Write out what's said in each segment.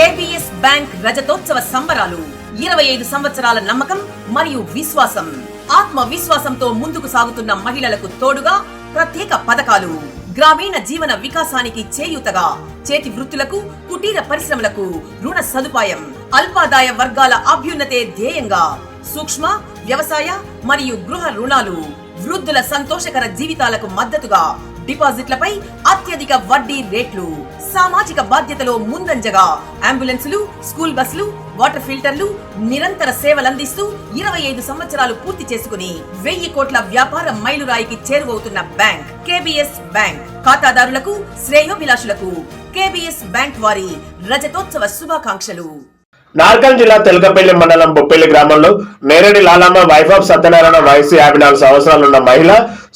కేబిఎస్ bank రజతోత్సవ సంబరాలు. ఇరవై ఐదు సంవత్సరాల నమ్మకం మరియు విశ్వాసం. ఆత్మవిశ్వాసంతో ముందుకు సాగుతున్న మహిళలకు తోడుగా ప్రత్యేక పథకాలు. గ్రామీణ జీవన వికాసానికి చేయూతగా చేతి వృత్తులకు కుటీర పరిశ్రమలకు రుణ సదుపాయం అల్పాదాయ వర్గాల అభ్యున్నతే ధ్యేయంగా సూక్ష్మ వ్యవసాయ మరియు గృహ రుణాలు వృద్ధుల సంతోషకర జీవితాలకు మద్దతుగా డిపాజిట్లపై అత్యధిక వడ్డీ రేట్లు. సామాజిక బాధ్యతలో ముందంజగా అంబులెన్సులు స్కూల్ బస్సులు వాటర్ ఫిల్టర్లు నిరంతర సేవలందిస్తూ ఇరవై ఐదు సంవత్సరాలు పూర్తి చేసుకుని వెయ్యి కోట్ల వ్యాపార మైలురాయికి చేరువవుతున్న బ్యాంక్ కేబిఎస్ బ్యాంక్. ఖాతాదారులకు శ్రేయోభిలాషులకు కేబిఎస్ బ్యాంక్ వారి రజతోత్సవ శుభాకాంక్షలు. నార్కల్ జిల్లా తెలకపల్లి మండలం బొప్పెల్లి గ్రామంలో నేరేడి లాలమ్మ వైఫ్ ఆఫ్ సత్యనారాయణ వయసు యాభై నాలుగు సంవత్సరాలున్న మహిళ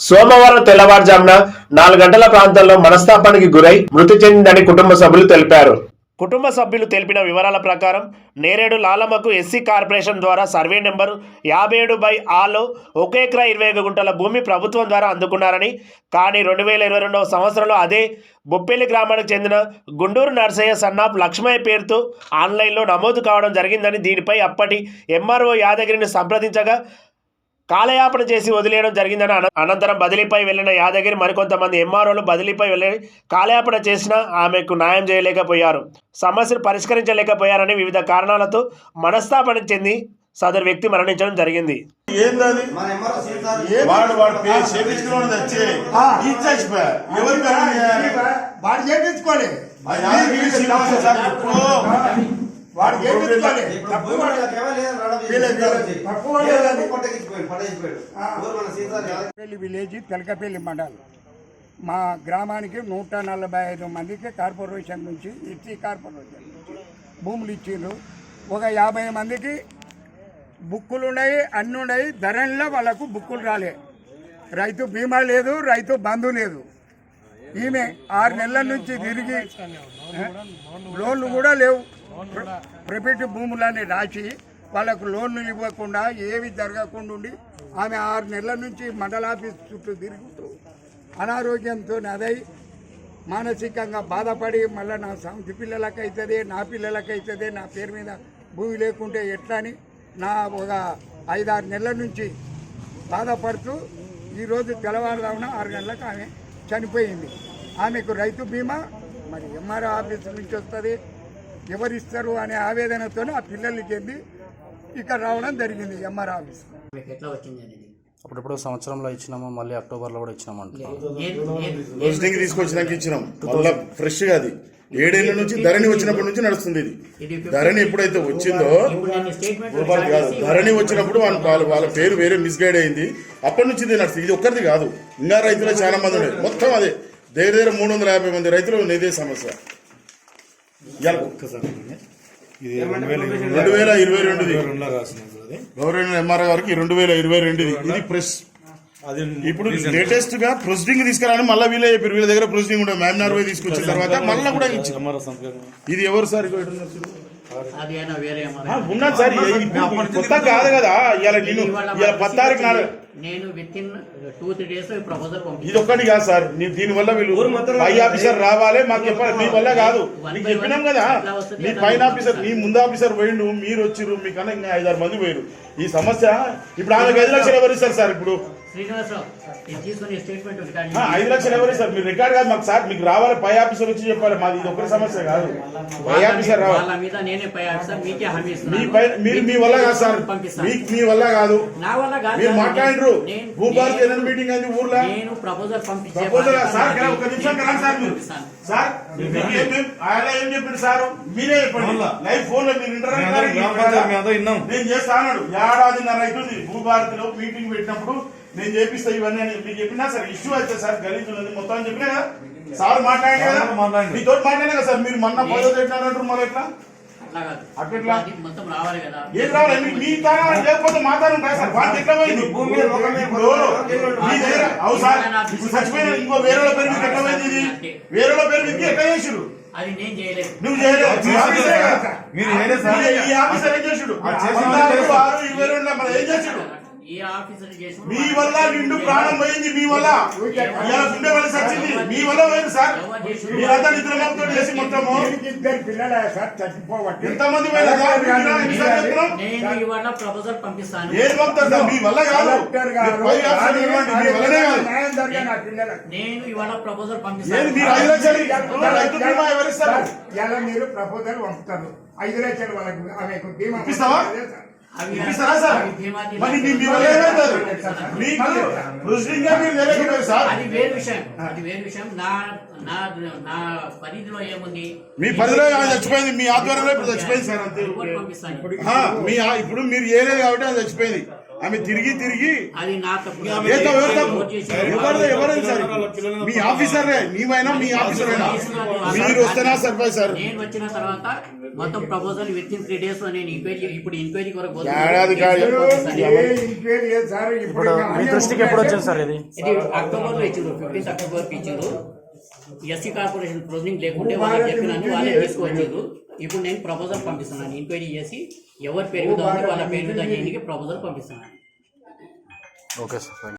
సోమవారం తెల్లవారుజామున నాలుగు గంటల ప్రాంతంలో మనస్తాపానికి గురై మృతి చెందిందని కుటుంబ సభ్యులు తెలిపారు. కుటుంబ సభ్యులు తెలిపిన వివరాల ప్రకారం నేరేడు లాలమ్మకు ఎస్సీ కార్పొరేషన్ ద్వారా సర్వే నెంబరు యాభై ఏడు బై ఆలో ఒక ఎకరా ఇరవై ఐదు గుంటల భూమి ప్రభుత్వం ద్వారా అందుకున్నారని కానీ రెండు వేల ఇరవై రెండవ సంవత్సరంలో అదే బొప్పెల్లి గ్రామానికి చెందిన గుండూరు నర్సయ్య సన్నాప్ లక్ష్మయ్య పేరుతో ఆన్లైన్లో నమోదు కావడం జరిగిందని దీనిపై అప్పటి ఎంఆర్ఓ యాదగిరిని సంప్రదించగా కాలయాపన చేసి వదిలేయడం జరిగిందని అన- అనంతరం బదిలీపై వెళ్ళిన యాదగిరి మరికొంతమంది ఎంఆర్ఓలు బదిలీపై వెళ్ళి కాలయాపన చేసినా ఆమెకు న్యాయం చేయలేకపోయారు. సమస్యను పరిష్కరించలేకపోయారని వివిధ కారణాలతో మనస్తాపన చెంది సదరు వ్యక్తి మరణించడం జరిగింది. ఏందది? మన ఎంఆర్ఓ సీతారు వాడు తప్పు. తప్పు పెళ్ళి విలేజ్ తెలకపల్లి మండలం. మా గ్రామానికి నూట నలభై ఐదు మందికి కార్పొరేషన్ నుంచి ఇచ్చి కార్పొరేషన్ నుంచి భూములు ఇచ్చిండ్రు. ఒక యాభై మందికి బుక్కులు ఉన్నాయి అన్ని ఉన్నాయి. ధరల్లో వాళ్ళకు బుక్కులు రాలే. రైతు బీమా లేదు రైతు బంధు లేదు. ఈమె ఆరు నెలల నుంచి తిరిగి లోన్లు కూడా లేవు. ప్ర- ప్రైవేట్ భూములని రాసి వాళ్ళకు లోన్లు ఇవ్వకుండా ఏవి జరగకుండా ఉండి ఆమె ఆరు నెలల నుంచి మండల ఆఫీస్ చుట్టూ తిరుగుతూ అనారోగ్యంతో అదై మానసికంగా బాధపడి మళ్ళీ నా సంతి పిల్లలకి అవుతుంది నా పిల్లలకి అవుతుంది నా పేరు మీద భూమి లేకుంటే ఎట్లా అని నా ఒక ఐదారు నెలల నుంచి బాధపడుతూ ఈరోజు తెల్లవారుదామున ఆరు గంటలకు ఆమె చనిపోయింది. ఆమెకు రైతు బీమా మరి ఎంఆర్ఓ ఆఫీస్ నుంచి వస్తుంది. ఎవరిస్తారు అనే ఆవేదనతో ఆ పిల్లలకి చెంది ఇక్కడ రావడం జరిగింది ఎంఆర్ఓ ఆఫీస్. ఎట్లా వచ్చింది అప్పుడెప్పుడు సంవత్సరంలో ఇచ్చినాము మళ్ళీ అక్టోబర్లో కూడా ఇచ్చినాము తీసుకొచ్చినాక ఇచ్చినాం. మళ్ళా ఫ్రెష్గా అది. ఏడేళ్ళ నుంచి ధరణి వచ్చినప్పటి నుంచి నడుస్తుంది ఇది. ధరణి ఎప్పుడైతే వచ్చిందో కాదు ధరణి వచ్చినప్పుడు వాళ్ళ వాళ్ళ వాళ్ళ పేరు వేరే మిస్గైడ్ అయింది. అప్పటి నుంచి ఇది నడుస్తుంది. ఇది ఒక్కరిది కాదు. ఇంకా రైతులు చాలా మంది ఉన్నాయి మొత్తం అదే. దగ్గర దగ్గర మూడు వందల యాభై మంది రైతులు ఉన్నాయి ఇదే సమస్య. ఇవాళ ఇది రెండు వేల ఇరవై రెండు. రెండుది. గవర్నమెంట్ ఎంఆర్ఓ గారికి రెండు వేల ఇరవై రెండుది. ఇది ప్రెస్. అది ఇప్పుడు లేటెస్ట్గా ప్రొసీడింగ్ తీసుకురాని మళ్ళీ వీళ్ళే చెప్పారు. వీళ్ళ దగ్గర ప్రొసీడింగ్ ఉంటుంది మ్యామ్నార్ పోయి తీసుకొచ్చిన తర్వాత మళ్ళీ కూడా ఇచ్చింది ఇది ఎవరు సార్ చూడు. అది అయినా వేరే ఆ, ఏమన్నా ఉన్నది సార్ కొత్త కాదు కదా ఇవాళ నేను ఇవాళ పద్నాలుగు నాలుగు. నేను within two three days proposal ఇది ఒక్కటి కాదు సార్ నీ దీని వల్ల వీళ్ళు పై ఆఫీసర్ రావాలి మాకు చెప్పాలి మీ వల్ల కాదు. నీకు చెప్పినాం కదా మీ పైన ఆఫీసర్ మీ ముందు ఆఫీసర్ పోయిండు మీరు వచ్చిర్రు మీకన్నా ఇంకా ఐదారు మంది పోయారు ఈ సమస్య ఇప్పుడు ఆమెకు ఐదు లక్షలు ఎవరు ఇస్తారు సార్ ఇప్పుడు? శ్రీనివాసరావు తీసుకుని స్టేట్మెంట్ ఐదు లక్షలు ఎవరు మీరు రికార్డ్ కాదు మాకు సార్ మీకు రావాలి పై ఆఫీసర్ వచ్చి చెప్పాలి. మాది ఇది ఒక్కరి సమస్య కాదు. పై ఆఫీసర్ రావాలి. వాళ్ళ మీద నేనే పై ఆఫీసర్ మీకే హామీ మీ ఇస్తున్నాను పై మీరు మీ వల్ల కాదు సార్. పంపిస్తాను. మీకు మీ వల్ల కాదు. నా వల్ల కాదు మీరు సార్. మాట్లాడరు నేను- భూభారతి నేను- ఎన్నో మీటింగ్ అయింది ఊర్లో? నేను ప్రపోజల్ పంపించే ప్రపోజల్ బాధ్యత సార్ నాది. ఇక్కడ ఒక నిమిషం కదా సార్ మీరు. పంపిస్తాను. సార్ మీకు ఏం ఏం- ఆయన ఏం చెప్పిండు సార్? మీరే చెప్పండి. లైవ్ ఫోన్లో మీరు ఇంటర్నెట్ ద్వారా మేము విన్నాం. నేను చేస్తా అన్నాడు. ఏడాదిన్నర అవుతుంది. భూభారతిలో మీటింగ్ పెట్టినప్పుడు నేను చేపిస్తా ఇవన్నీ అని మీకు చెప్పినా సార్ ఇష్యూ అయితే సార్ గలీజ్ ఉన్నది మొత్తం అని చెప్పినా కదా? సార్ మాట్లాడి కదా. మీతో మాట్లాడినా కదా సార్? మీరు మొన్న పదో పెట్టినారంటారు మళ్ళీ ఎట్లా? అట్లా కాదు. అట్లా? అది మొత్తం రావాలి కదా. ఏం రావాలి? మీ- మీ తానా లేకపోతే మా తానా ఉంటాయి సార్? వాటి ఎట్లా పోయింది? భూమి మీద లోకం మీద ఇప్పుడు మీ దగ్గర అవు సార్ ఇప్పుడు చచ్చిపోయిన ఇంకో వేరే వాళ్ళ పేరు మీకు ఎట్లా పోయింది ఇది? వేరే వాళ్ళ పేరు మీకు ఎట్లా చేసిరు అది నేను చేయలేదు. నువ్వు. మీరు ఏడే సార్. ఈ- ఈ ఆఫీసర్ ఏం చేసాడు ఆ చేసిన పద్నాలుగు, వాళ్ళు ఆరు ఇరవై రెండు మీ వల్ల నిండు ప్రాణం పోయింది మీ వల్ల. ఇలా గుండె వల్ల సచ్చింది మీ వల్ల పోయింది సార్. మీరంతా నిద్రమోతో చేసి మొత్తము. దీనికి ఇద్దరు పిల్లలే సార్ చచ్చిపోవట్లేదు ఎంతమంది ఏది సార్? మీ వల్ల కాదు. మీ వల్లనే నేను ఇవాళ ప్రపోజల్ పంపిస్తాను. మీరు ఐదు లక్షలు ఇప్పుడు రైతు బీమా ఎవరిస్తారు ఇలా మీరు ప్రపోజల్ పంపుతారు. ఐదు లక్షలు వాళ్ళకు ఆమెకు బీమా? అదే సార్. మరి మీ మీకు ప్రొసీడింగ్గా మీరు తెలియకపోయారు సార్. అది వేరు విషయం అది వేరు విషయం. నా నా నా పరిధిలో ఏముంది? మీ పరిధిలో చచ్చిపోయింది? మీ ఆధ్వర్యంలో ఇప్పుడు చచ్చిపోయింది సార్ అంతే. మీ ఇప్పుడు మీరు ఏలేదు కాబట్టి ఆమె చచ్చిపోయింది. ఆమె తిరిగి తిరిగి అది నా తప్పు. సార్. మీ ఆఫీసరే నీవైనా మీ ఆఫీసరేనా? మీరు వస్తేనా సరిపోయి సార్? నేను వచ్చిన తర్వాత మొత్తం ప్రపోజల్ విత్ ఇన్ త్రీ డేస్లో నేను ఎంక్వైరీ ఇప్పుడు ఎంక్వైరీ కొరకు. ఏడాది కాదు. ఇప్పుడు మీ దృష్టికి ఎప్పుడు వచ్చింది సార్ ఇది? ఇది అక్టోబర్లో ఇచ్చారు ఫిఫ్టీన్త్ అక్టోబర్కి ఇచ్చారు ఎస్సీ కార్పొరేషన్ క్లోజింగ్ లేకుంటే వాళ్ళకి చెప్పినాను వాళ్ళే తీసుకువచ్చారు ఇప్పుడు నేను ప్రపోజల్ పంపిస్తున్నాను. ఎంక్వైరీ చేసి ఎవరి పేరు మీద ఉంది వాళ్ళ పేరు మీద చేయడానికి ప్రపోజల్ పంపిస్తున్నాను. Okay sir